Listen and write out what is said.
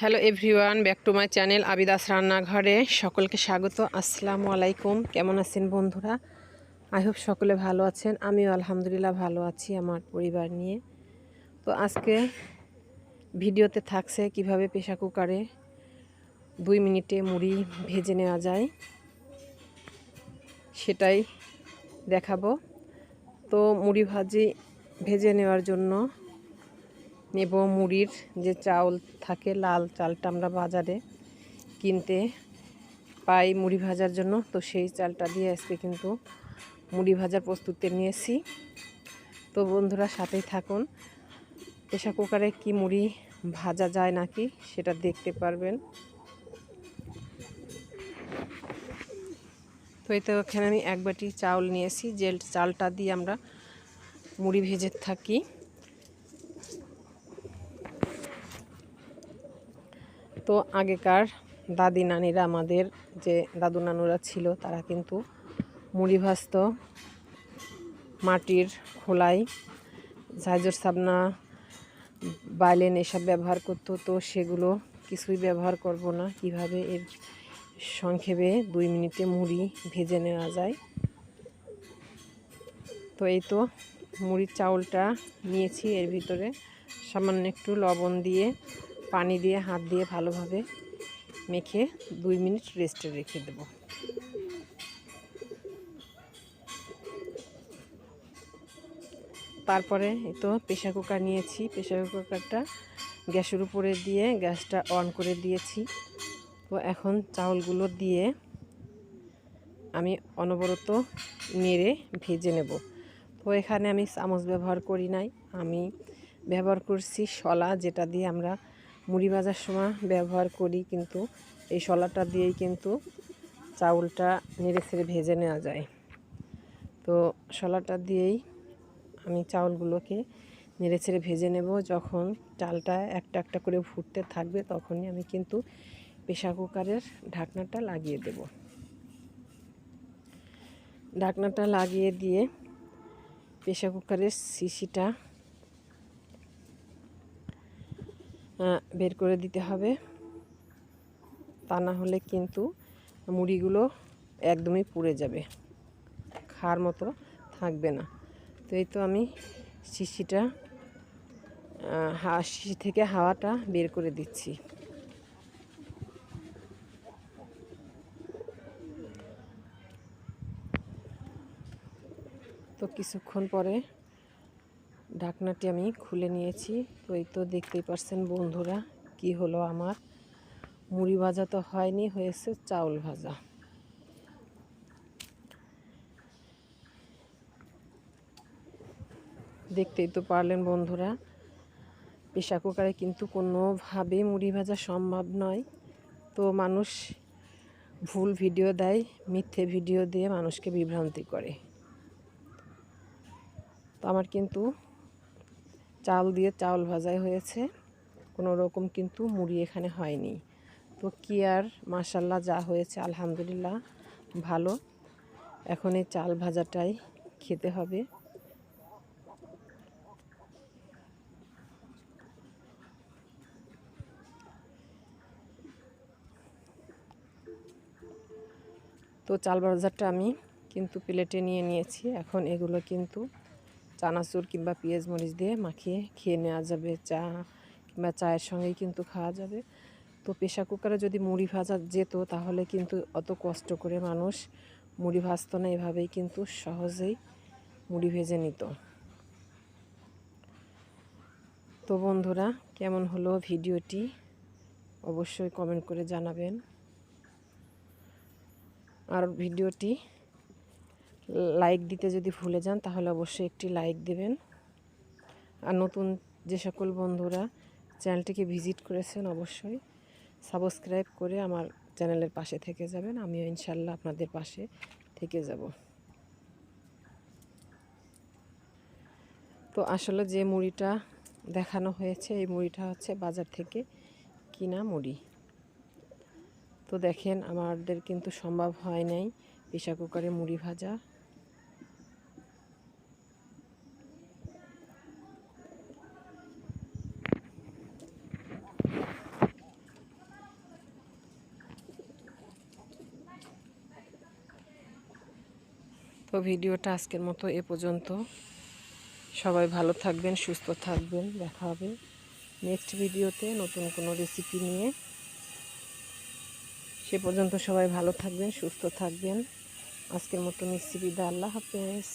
Hello everyone back to my channel আবিদাস রান্নাঘরে সকলকে স্বাগত, আসসালামু আলাইকুম। কেমন আছেন বন্ধুরা? আই হোপ সকলে ভালো আছেন, আমিও আলহামদুলিল্লাহ ভালো আছি আমার পরিবার নিয়ে। তো আজকে ভিডিওতে থাকছে কীভাবে প্রেশার কুকারে দুই মিনিটে মুড়ি ভেজে নেওয়া যায়, সেটাই দেখাবো। তো মুড়ি ভাজি, ভেজে নেওয়ার জন্য নেব মুড়ির যে চাউল থাকে, লাল চালটা আমরা বাজারে কিনতে পাই মুড়ি ভাজার জন্য। তো সেই চালটা দিয়ে আজকে কিন্তু মুড়ি ভাজার প্রস্তুতি নিয়েছি। তো বন্ধুরা সাথেই থাকুন। প্রেশার কুকারে কি মুড়ি ভাজা যায় নাকি সেটা দেখতে পারবেন। তো এই তো এখানে আমি এক বাটি চাউল নিয়েছি। যে চালটা দিয়ে আমরা মুড়ি ভেজে থাকি। তো আগেকার দাদি নানিরা আমাদের যে দাদু নানুরা ছিল, তারা কিন্তু মুড়ি ভাজত, মাটির খোলাই, ঝাঁঝর সাবনা, বাইলেন এসব ব্যবহার করতো। তো সেগুলো কিছুই ব্যবহার করব না। কীভাবে এর সংক্ষেপে দুই মিনিটে মুড়ি ভেজে নেওয়া যায়? তো এই তো মুড়ির চাউলটা নিয়েছি এর ভিতরে। সামান্য একটু লবণ দিয়ে পানি দিয়ে, হাত দিয়ে ভালোভাবে মেখে দুই মিনিট রেস্টে রেখে দেব। তারপরে তো প্রেশার কুকার নিয়েছি। প্রেশার কুকারটা গ্যাসের উপরে দিয়ে গ্যাসটা অন করে দিয়েছি। তো এখন চাউলগুলো দিয়ে আমি অনবরত নেড়ে ভেজে নেব। তো এখানে আমি চামচ ব্যবহার করি নাই। আমি ব্যবহার করছি শলা, যেটা দিয়ে আমরা মুড়ি ভাজার সময় ব্যবহার করি, কিন্তু এই শলাটা দিয়েই কিন্তু চাউলটা নেড়ে ছেড়ে ভেজে নেওয়া যায়। তো শলাটা দিয়েই আমি চাউলগুলোকে নেড়ে ছেড়ে ভেজে নেব। যখন চালটা একটা একটা করে ফুটতে থাকবে, তখনই আমি কিন্তু প্রেশার কুকারের ঢাকনাটা লাগিয়ে দেব। ঢাকনাটা লাগিয়ে দিয়ে প্রেশার কুকারের সিসিটা বের করে দিতে হবে। তা না হলে কিন্তু মুড়িগুলো একদমই পুড়ে যাবে। খাওয়ার মতো থাকবে না। তো এই তো আমি শিশিটা শিশি থেকে হাওয়াটা বের করে দিচ্ছি। তো কিছুক্ষণ পরে ঢাকনাটি আমি খুলে নিয়েছি। তো এই তো দেখতেই পারছেন বন্ধুরা, কি হলো আমার? মুড়ি ভাজা তো হয়নি, হয়েছে চাউল ভাজা। দেখতেই তো পারলেন বন্ধুরা, প্রেশার কুকারে কিন্তু কোনোভাবে মুড়ি ভাজা সম্ভব নয়। তো মানুষ ভুল ভিডিও দেয়, মিথ্যে ভিডিও দিয়ে মানুষকে বিভ্রান্তি করে। তো আমার কিন্তু চাল দিয়ে চাউল ভাজাই হয়েছে। কোনো রকম কিন্তু মুড়ি এখানে হয়নি। তো কি আর মাসাল্লাহ যা হয়েছে, আলহামদুলিল্লাহ, ভালো। এখন এই চাল ভাজাটাই খেতে হবে। তো চাল ভাজাটা আমি কিন্তু প্লেটে নিয়ে নিয়েছি। এখন এগুলো কিন্তু চানাচুর কিংবা পেঁয়াজ মরিচ দিয়ে মাখিয়ে খেয়ে নেওয়া যাবে, চা কিংবা চায়ের সঙ্গেই কিন্তু খাওয়া যাবে। তো প্রেশার কুকারে যদি মুড়ি ভাজা যেত তাহলে কিন্তু অত কষ্ট করে মানুষ মুড়ি ভাজতো না, এভাবেই কিন্তু সহজেই মুড়ি ভেজে নিত। তো বন্ধুরা, কেমন হলো ভিডিওটি অবশ্যই কমেন্ট করে জানাবেন। আর ভিডিওটি লাইক দিতে যদি ভুলে যান, তাহলে অবশ্যই একটি লাইক দেবেন। আর নতুন যে সকল বন্ধুরা চ্যানেলটিকে ভিজিট করেছেন, অবশ্যই সাবস্ক্রাইব করে আমার চ্যানেলের পাশে থেকে যাবেন। আমিও ইনশাল্লাহ আপনাদের পাশে থেকে যাব। তো আসলে যে মুড়িটা দেখানো হয়েছে, এই মুড়িটা হচ্ছে বাজার থেকে কিনা মুড়ি। তো দেখেন, আমাদের কিন্তু সম্ভব হয় নাই। প্রেশার কুকারে মুড়ি ভাজা। তো ভিডিওটা আজকের মতো এ পর্যন্ত। সবাই ভালো থাকবেন, সুস্থ থাকবেন। দেখা হবে নেক্সট ভিডিওতে নতুন কোনো রেসিপি নিয়ে। সে পর্যন্ত সবাই ভালো থাকবেন, সুস্থ থাকবেন। আজকের মতো নিশ্চিবিদা আল্লাহ হাফেজ।